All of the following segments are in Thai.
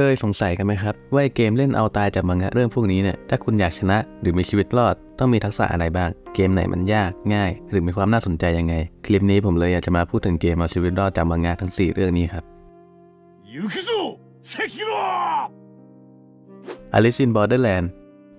เคยสงสัยกันไหมครับ ว่าเกมเล่นเอาตายจากมังงะเรื่องพวกนี้เนี่ยถ้าคุณอยากชนะหรือมีชีวิตรอด ต้องมีทักษะอะไรบ้าง เกมไหนมันยากง่าย หรือมีความน่าสนใจยังไง คลิปนี้ผมเลยอยากจะมาพูดถึงเกมเอาชีวิตรอดจากมังงะทั้ง 4 เรื่องนี้ครับอลิซินบอร์เดอร์แลนด์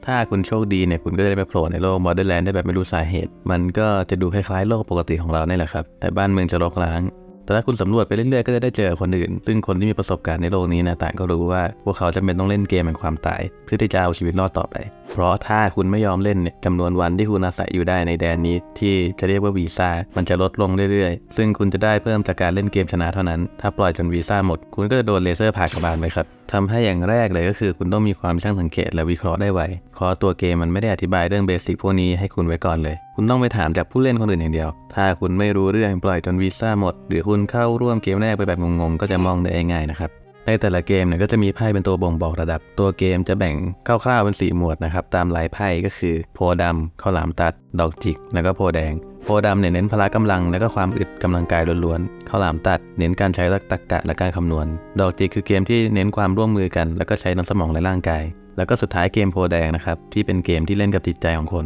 ถ้าคุณโชคดีเนี่ยคุณก็จะได้ไปโผล่ในโลกบอร์เดอร์แลนด์ได้แบบไม่รู้สาเหตุ มันก็จะดูคล้ายๆโลกปกติของเราเนี่ยแหละครับ แต่บ้านเมืองจะรกร้าง แต่ถ้าคุณสำรวจไปเรื่อยๆ ก็จะได้เจอคนอื่น ซึ่งคนที่มีประสบการณ์ในโลกนี้นะต่างก็รู้ว่าพวกเขาจำเป็นต้องเล่นเกมแห่งความตาย เพื่อที่จะเอาชีวิตรอดต่อไป เพราะถ้าคุณไม่ยอมเล่นเนี่ยจำนวนวันที่คุณอาศัยอยู่ได้ในแดนนี้ ที่จะเรียกว่าวีซ่ามันจะลดลงเรื่อยๆ ซึ่งคุณจะได้เพิ่มจากการเล่นเกมชนะเท่านั้น ถ้าปล่อยจนวีซ่าหมด คุณก็จะโดนเลเซอร์ผ่ากระบาลไปครับ ทำให้อย่างแรกเลยก็คือคุณต้องมีความช่างสังเกตและวิเคราะห์ได้ไวเพราะตัวเกมมันไม่ได้อธิบายเรื่องเบสิกพวกนี้ให้คุณไว้ก่อนเลย คุณต้องไปถามจากผู้เล่นคนอื่นอย่างเดียว ถ้าคุณไม่รู้เรื่องปล่อยจนวีซ่าหมด หรือคุณเข้าร่วมเกมแรกไปแบบงงๆ ก็จะมองได้ง่ายนะครับในแต่ละเกมเนี่ยก็จะมีไพ่เป็นตัวบ่งบอกระดับ ตัวเกมจะแบ่งคร่าวๆเป็น 4 หมวดนะครับ ตามลายไพ่ก็คือ โพดำข้าวหลามตัด ดอกจิก แล้วก็โพแดง โพรดำเนี่ยเน้นพละกำลังและก็ความอึดกำลังกายล้วนๆข้าวหลามตัด เน้นการใช้ตรรกะและการคำนวณ ดอกจิกคือเกมที่เน้นความร่วมมือกัน แล้วก็ใช้น้ำสมองและร่างกาย แล้วก็สุดท้ายเกมโพแดงนะครับที่เป็นเกมที่เล่นกับจิตใจของคน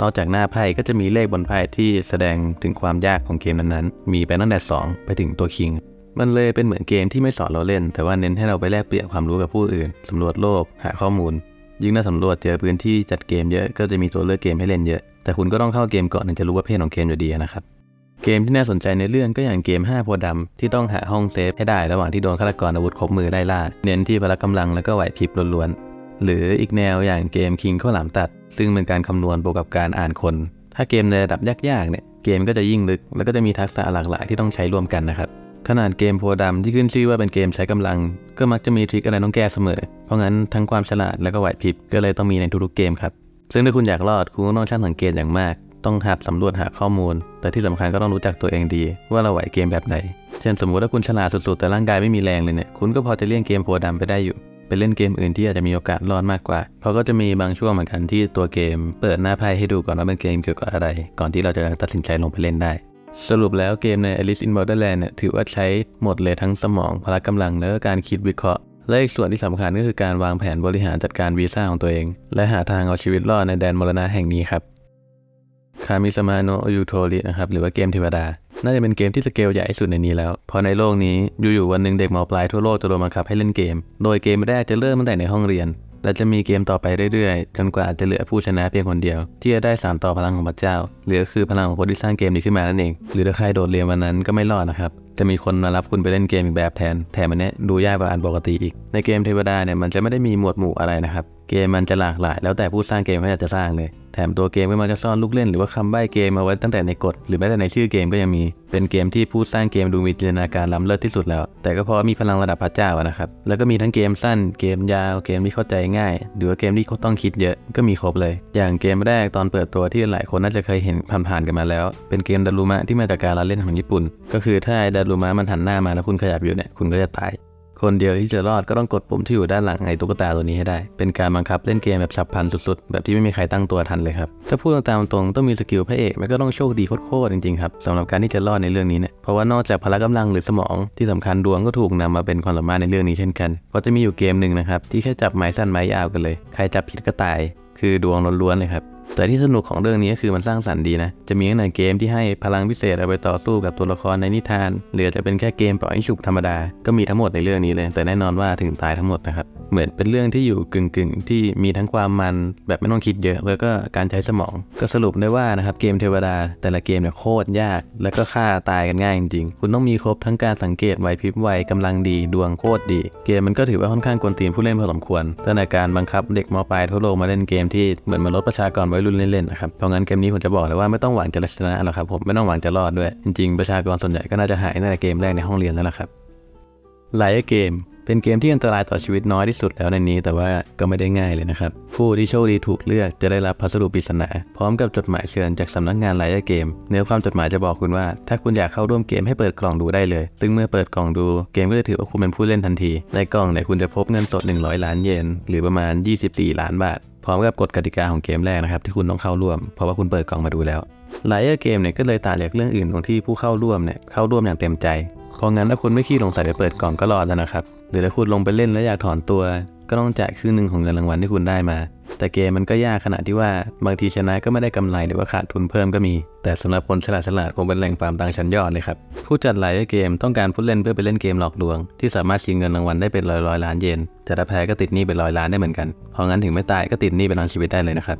นอกจากหน้าไพ่ก็จะมีเลขบนไพ่ที่แสดงถึงความยากของเกมนั้นๆ มีไปตั้งแต่2ไปถึงตัวคิง มันเลยเป็นเหมือนเกมที่ไม่สอนเราเล่น แต่ว่าเน้นให้เราไปแลกเปลี่ยนความรู้กับผู้อื่น สำรวจโลก หาข้อมูล ยิ่งถ้าสำรวจเจอพื้นที่จัดเกมเยอะก็จะมีตัวเลือกเกมให้เล่นเยอะ แต่คุณก็ต้องเข้าเกมก่อนถึงจะรู้ว่าเพศของเกมอยู่ดีนะครับ เกมที่น่าสนใจในเรื่องก็อย่างเกม 5 โพธิ์ดำที่ต้องหาห้องเซฟให้ได้ระหว่างที่โดนฆาตกรอาวุธครบมือไล่ล่า เน้นที่พละกำลังแล้วก็ไหวพริบล้วนๆ หรืออีกแนวอย่างเกมคิงข้าวหลามตัด ซึ่งเป็นการคำนวณบวกกับการอ่านคน ถ้าเกมในระดับยากๆเนี่ยเกมก็จะยิ่งลึก แล้วก็จะมีทักษะหลากหลายที่ต้องใช้ร่วมกันนะครับขนาดเกมโพธิ์ดำที่ขึ้นชื่อว่าเป็นเกมใช้กำลัง ก็มักจะมีทริคอะไรต้องแก้เสมอ เพราะงั้นทั้งความฉลาดและก็ไหวพริบก็เลยต้องมีในทุกๆเกมครับ ซึ่งถ้าคุณอยากรอดคุณก็ต้องช่างสังเกตอย่างมาก ต้องหัดสำรวจหาข้อมูล แต่ที่สำคัญก็ต้องรู้จักตัวเองดี ว่าเราไหวเกมแบบไหน เช่นสมมุติถ้าคุณฉลาดสุดๆแต่ร่างกายไม่มีแรงเลยเนี่ยคุณก็พอจะเลี่ยงเกมโพธิ์ดำไปได้อยู่ไปเล่นเกมอื่นที่อาจจะมีโอกาสรอดมากกว่า เพราะก็จะมีบางช่วงเหมือนกันที่ตัวเกม เปิดหน้าไพ่ให้ดูก่อนว่าเป็นเกมเกี่ยวกับอะไร ก่อนที่เราจะตัดสินใจลงไปเล่นได้ สรุปแล้วเกมใน Alice in Borderland เนี่ยถือว่าใช้หมดเลยทั้งสมองพละกำลังแล้วก็การคิดวิเคราะห์ และอีกส่วนที่สำคัญก็คือการวางแผนบริหารจัดการวีซ่าของตัวเอง และหาทางเอาชีวิตรอดในแดนมรณะแห่งนี้ครับคามิสมาโนยูโทรินะครับหรือว่าเกมเทวดา น่าจะเป็นเกมที่สเกลใหญ่ที่สุดในนี้แล้ว เพราะในโลกนี้อยู่ๆวันหนึ่งเด็กมปลายทั่วโลกจะโดนบังคับให้เล่นเกม โดยเกมแรกจะเริ่มตั้งแต่ในห้องเรียน และจะมีเกมต่อไปเรื่อยๆ จนกว่าจะเหลือผู้ชนะเพียงคนเดียว ที่จะได้สานต่อพลังของพระเจ้า หรือคือพลังของคนที่สร้างเกมนี้ขึ้นมานั่นเอง หรือถ้าใครโดดเรียนวันนั้นก็ไม่รอดนะครับ จะมีคนมารับคุณไปเล่นเกมอีกแบบแทน แถมอันเนี้ยดูยากกว่าอันปกติอีก ในเกมเทวดาเนี่ยมันจะไม่ได้มีหมวดหมู่อะไรนะครับ เกมมันจะหลากหลาย แล้วแต่ผู้สร้างเกมเขาอยากจะสร้างเลย แถมตัวเกมก็มันจะซ่อนลูกเล่นหรือว่าคำใบ้เกมมาไว้ตั้งแต่ในกฎหรือแม้แต่ในชื่อเกมก็ยังมี เป็นเกมที่ผู้สร้างเกมดูมีจินตนาการล้ำเลิศที่สุดแล้ว แต่ก็เพราะมีพลังระดับพระเจ้าอะนะครับ แล้วก็มีทั้งเกมสั้น เกมยาว เกมที่เข้าใจง่าย หรือว่าเกมที่เขาต้องคิดเยอะ ก็มีครบเลย อย่างเกมแรกตอนเปิดตัวที่หลายคนน่าจะเคยเห็นผ่านๆกันมาแล้ว เป็นเกมดารุมะที่มาจากการละเล่นของญี่ปุ่น ก็คือถ้าไอ้ดารุมะมันหันหน้ามาแล้วคุณขยับอยู่เนี่ย คุณก็จะตาย คนเดียวที่จะรอดก็ต้องกดปุ่มที่อยู่ด้านหลังไอ้ตุ๊กตาตัวนี้ให้ได้ เป็นการบังคับเล่นเกมแบบฉับพลันสุดๆ แบบที่ไม่มีใครตั้งตัวทันเลยครับ ถ้าพูดตามตรงต้องมีสกิลพระเอกมันก็ต้องโชคดีโคตรๆจริงๆครับสำหรับการที่จะรอดในเรื่องนี้เนี่ย เพราะว่านอกจากพละกำลังหรือสมองที่สำคัญดวงก็ถูกนำมาเป็นความสามารถในเรื่องนี้เช่นกัน เพราะจะมีอยู่เกมหนึ่งนะครับที่แค่จับไม้สั้นไม้ยาวกันเลย ใครจับผิดก็ตาย คือดวงล้วนๆเลยครับ แต่ที่สนุกของเรื่องนี้ก็คือมันสร้างสรรค์ดีนะ จะมีตั้งแต่เกมที่ให้พลังพิเศษเอาไปต่อสู้กับตัวละครในนิทาน หรือจะเป็นแค่เกมเป่าให้ฉุบธรรมดา ก็มีทั้งหมดในเรื่องนี้เลย แต่แน่นอนว่าถึงตายทั้งหมดนะครับ เหมือนเป็นเรื่องที่อยู่กึ่งๆ ที่มีทั้งความมันแบบไม่ต้องคิดเยอะ แล้วก็การใช้สมอง ก็สรุปได้ว่านะครับเกมเทวดา แต่ละเกมเนี่ยโคตรยาก แล้วก็ฆ่าตายกันง่ายจริงๆ คุณต้องมีครบทั้งการสังเกตไหวพริบไวกำลังดีดวงโคตรดี เกมมันก็ถือว่าค่อนข้างกวนตีนผู้เล่นพอสมควรตั้งแต่การบังคับเด็กมปลายทั่วโลกมาเล่นเกมที่เหมือนมาลดประชากรไวัยรุ่นเล่นๆนะครับเพราะงั้นเกมนี้ผมจะบอกเลยว่าไม่ต้องหวังจะชนะหรอกครับผมไม่ต้องหวังจะรอดด้วย จริงๆประชากรส่วนใหญ่ก็น่าจะหายในเกมแรกในห้องเรียนแล้วล่ะครับไลเกม เป็นเกมที่อันตรายต่อชีวิตน้อยที่สุดแล้วในนี้ แต่ว่าก็ไม่ได้ง่ายเลยนะครับ ผู้ที่โชคดีถูกเลือกจะได้รับพัสดุปริศนา พร้อมกับจดหมายเชิญจากสำนักงานไลอเกม เนื้อความจดหมายจะบอกคุณว่า ถ้าคุณอยากเข้าร่วมเกมให้เปิดกล่องดูได้เลย ซึ่งเมื่อเปิดกล่องดูเกมก็จะถือว่าคุณเป็นผู้เล่นทันที ในกล่องเนี่ยคุณจะพบเงินสด 100 ล้านเยนหรือประมาณ 24 ล้านบาทพร้อมกับกฎกติกาของเกมแรกนะครับที่คุณต้องเข้าร่วม เพราะว่าคุณเปิดกล่องมาดูแล้วไลเออร์เกมเนี่ยก็เลยต่างจากเรื่องอื่นตรงที่ผู้เข้าร่วมเนี่ยเข้าร่วมอย่างเต็มใจ เพราะงั้นถ้าคุณไม่ขี้สงสัยไปเปิดกล่องก็รอดแล้วนะครับ หรือถ้าคุณลงไปเล่นแล้วอยากถอนตัว ก็ต้องจ่ายครึ่งหนึ่งของเงินรางวัลที่คุณได้มา แต่เกมมันก็ยากขนาดที่ว่าบางทีชนะก็ไม่ได้กำไรหรือว่าขาดทุนเพิ่มก็มี แต่สำหรับคนฉลาดฉลาดคงเป็นแหล่งฟาร์มตังค์ชั้นยอดเลยครับผู้จัดหลายเกมต้องการผู้เล่นเพื่อไปเล่นเกมหลอกลวง ที่สามารถชิงเงินรางวัลได้เป็นร้อยร้อยล้านเยนแต่ถ้แพ้ก็ติดหนี้เป็นร้อยล้านได้เหมือนกันเพราะงั้นถึงไม่ตายก็ติดหนี้ไปตลอดชีวิตได้เลยนะครับ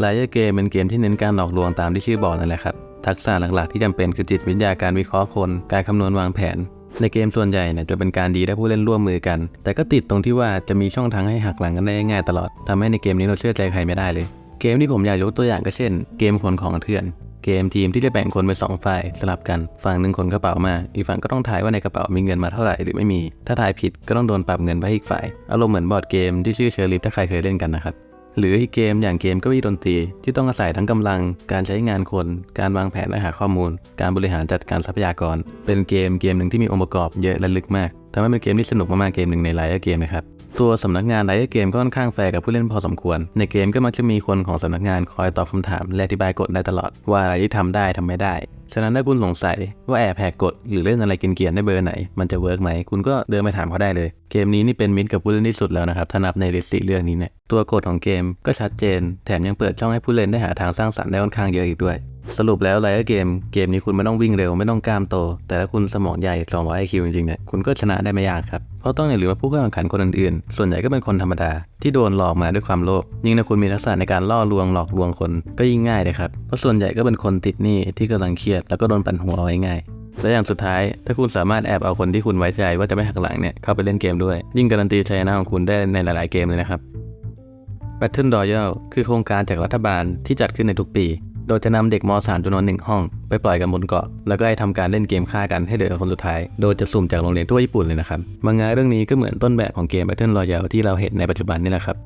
หลายเกมเป็นเกมที่เน้นการหลอกลวงตามที่ชื่อบอกนั่นแหละครับ ทักษะหลักๆที่จำเป็นคือจิตวิทยาการวิเคราะห์คน การคำนวณวางแผน ในเกมส่วนใหญ่เนี่ยจะเป็นการดีถ้ผู้เล่นร่วมมือกัน แต่ก็ติดตรงที่ว่าจะมีช่องทางให้หักหลังกันได้ง่ายตลอดทำให้ในเกมนี้เราเชื่อใจใครไม่ได้เลย เกมที่ผมอยากยกตัวอย่างก็เช่น เกมคนของเถื่อน เกมทีมที่จะแบ่งคนเป็นสองฝ่ายสลับกัน ฝั่งหนึ่งคนกระเป๋ามา อีกฝั่งก็ต้องทายว่าในกระเป๋ามีเงินมาเท่าไหร่หรือไม่มี ถ้าทายผิดก็ต้องโดนปรับเงินไปให้อีกฝ่าย อารมณ์เหมือนบอร์ดเกมที่ชื่อเชอร์ลิฟถ้าใครเคยเล่นกันนะครับ หรืออีกเกมอย่างเกมเก็วีดนตรี ที่ต้องอาศัยทั้งกำลัง การใช้งานคน การวางแผนและหาข้อมูล การบริหารจัดการทรัพยากร เป็นเกมเกมหนึ่งที่มีองค์ประกอบเยอะและลึกมากทำให้เป็นเกมที่สนุกมากๆเกมหนึ่งในไลฟ์เกมนะครับ ตัวสำนักงานไลฟ์เกมก็ค่อนข้างแฟร์กับผู้เล่นพอสมควร ในเกมก็มักจะมีคนของสำนักงานคอยตอบคำถามและอธิบายกฎได้ตลอด ว่าอะไรที่ทำได้ทำไม่ได้ ฉะนั้นถ้าคุณสงสัยว่าแอบแหกกฎหรือเล่นอะไรกินเกียนได้เบอร์ไหน มันจะเวิร์กไหม คุณก็เดินไปถามเขาได้เลย เกมนี้นี่เป็นมิตรกับผู้เล่นที่สุดแล้วนะครับถ้านับในลิสต์สี่เรื่องนี้เนี่ยตัวกฎของเกมก็ชัดเจน แถมยังเปิดช่องให้ผู้เล่นได้หาทางสร้างสรรค์ได้ค่อนข้างเยอะอีกด้วย สรุปแล้วไล่เกมเกมนี้คุณไม่ต้องวิ่งเร็วไม่ต้องกล้ามโต แต่ถ้าคุณสมองใหญ่200 IQ จริงๆเนี่ยคุณก็ชนะได้ไม่ยากครับ เพราะต้องอย่าลืมว่าผู้เข้าแข่งขันคนอื่นๆ ส่วนใหญ่ก็เป็นคนธรรมดา ที่โดนหลอกมาด้วยความโลภยิ่งถ้าคุณมีทักษะในการล่อลวงหลอกลวงคนก็ยิ่งง่ายเลยครับเพราะส่วนใหญ่ก็เป็นคนติดหนี้ที่กำลังเครียดแล้วก็โดนปั่นหัวเอาง่ายและอย่างสุดท้าย ถ้าคุณสามารถแอบเอาคนที่คุณไว้ใจว่าจะไม่หักหลังเนี่ยเข้าไปเล่นเกมด้วย ยิ่งการันตีชัยชนะของคุณได้ในหลาย ๆ เกมเลยนะครับ Battle Royale คือโครงการจากรัฐบาลที่จัดขึ้นในทุกปี โดยจะนำเด็กม .3 จำนวนหนึ่งห้อง ไปปล่อยกันบนเกาะ แล้วก็ให้ทำการเล่นเกมฆ่ากันให้เหลือคนสุดท้าย โดยจะสุ่มจากโรงเรียนทั่วญี่ปุ่นเลยนะครับมังงะเรื่องนี้ก็เหมือนต้นแบบของเกม Battle Royale ที่เราเห็นในปัจจุบันนี่แหละครับ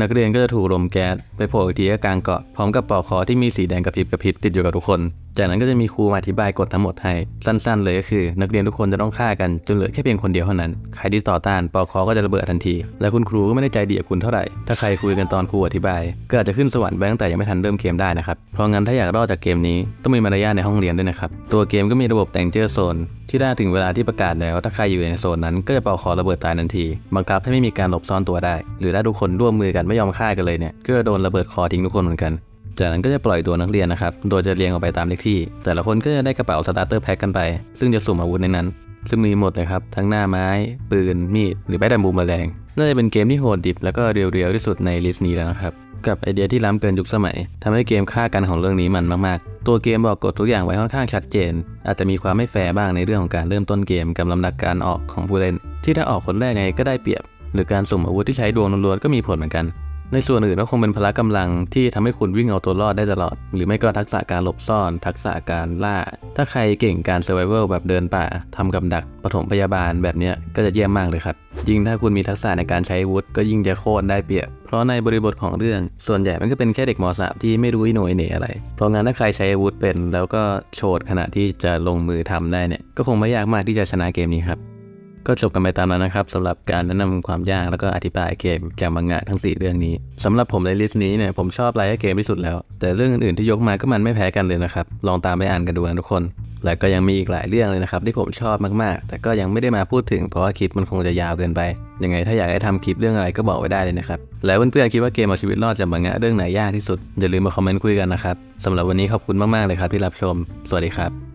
นักเรียนก็จะถูกลมแก๊สไปโผล่อีกทีก็กลางเกาะพร้อมกับปลอกคอที่มีสีแดงกระพริบกระพริบติดอยู่กับทุกคนจากนั้นก็จะมีครูมาอธิบายกฎทั้งหมดให้ สั้นๆ เลยก็คือ นักเรียนทุกคนจะต้องฆ่ากันจนเหลือแค่เพียงคนเดียวเท่านั้น ใครที่ต่อต้านปลอคอก็จะระเบิดทันที และคุณครูก็ไม่ได้ใจดีกับคุณเท่าไหร่ ถ้าใครคุยกันตอนครูอธิบาย ก็อาจจะขึ้นสวรรค์ไปตั้งแต่ยังไม่ทันเริ่มเกมได้นะครับ เพราะงั้นถ้าอยากรอดจากเกมนี้ต้องมีมารยาทในห้องเรียนด้วยนะครับ ตัวเกมก็มีระบบแต่งเจอโซน ที่ได้ถึงเวลาที่ประกาศแล้ว ถ้าใครอยู่ในโซนนั้นก็จะเป่าคอระเบิดตายทันทีบังคับให้ไม่มีการหลบซ่อนตัวได้ หรือถ้าทุกคนร่วมมือกันไม่ยอมฆ่ากันเลยเนี่ยก็จะโดนระเบิดคอทิ้งทุกคนเหมือนกัน จากนั้นก็จะปล่อยตัวนักเรียนนะครับ โดยจะเรียงออกไปตามเลขที่ แต่ละคนก็จะได้กระเป๋าสตาร์เตอร์แพ็คกันไป ซึ่งจะสุ่มอาวุธในนั้น ซึ่งมีหมดเลยครับ ทั้งหน้าไม้ ปืน มีด หรือแม้แต่บูมแมลง น่าจะเป็นเกมที่โหดดิบ แล้วก็เรียวๆที่สุดในลิสต์นี้แล้วนะครับ กับไอเดียที่ล้ำเกินยุคสมัยทำให้เกมฆ่ากันของเรื่องนี้มันมากๆ ตัวเกมบอกกฎทุกอย่างไว้ค่อนข้างชัดเจน อาจจะมีความไม่แฟร์บ้างในเรื่องของการเริ่มต้นเกมกับลำดับการออกของผู้เล่น ที่ถ้าออกคนแรกไงก็ได้เปรียบ หรือการสุ่มอาวุธที่ใช้ดวงล้วนๆก็มีผลเหมือนกัน ในส่วนอื่นก็คงเป็นพละกำลังที่ทำให้คุณวิ่งเอาตัวรอดได้ตลอด หรือไม่ก็ทักษะการหลบซ่อน ทักษะการล่า ถ้าใครเก่งการ survival แบบเดินป่าทำกับดักปฐมพยาบาลแบบนี้ก็จะเยี่ยมมากเลยครับ ยิ่งถ้าคุณมีทักษะในการใช้อาวุธก็ยิ่งจะโคตรได้เปรียบ เพราะในบริบทของเรื่อง ส่วนใหญ่มันก็เป็นแค่เด็กม .3 ที่ไม่รู้อีโหนยเหน่อะไร เพราะงั้นถ้าใครใช้อาวุธเป็น แล้วก็โชดขณะที่จะลงมือทำได้เนี่ยก็คงไม่ยากมากที่จะชนะเกมนี้ครับ ก็จบกันไปตามนั้นนะครับสำหรับการแนะนำความยากแล้วก็อธิบายเกมจากมังงะทั้ง 4 เรื่องนี้สำหรับผมในลิสต์นี้เนี่ยผมชอบไลท์เกมที่สุดแล้ว แต่เรื่องอื่นๆที่ยกมาก็มันไม่แพ้กันเลยนะครับ ลองตามไปอ่านกันดูนะทุกคน และก็ยังมีอีกหลายเรื่องเลยนะครับที่ผมชอบมากๆ แต่ก็ยังไม่ได้มาพูดถึงเพราะว่าคลิปมันคงจะยาวเกินไปยังไงถ้าอยากให้ทำคลิปเรื่องอะไรก็บอกไว้ได้เลยนะครับ แล้วเพื่อนๆคิดว่าเกมเอาชีวิตรอดจากมังงะเรื่องไหนยากที่สุดอย่าลืมมาคอมเมนต์คุยกันนะครับสำหรับวันนี้ขอบคุณมากๆเลยครับที่รับชม สวัสดีครับ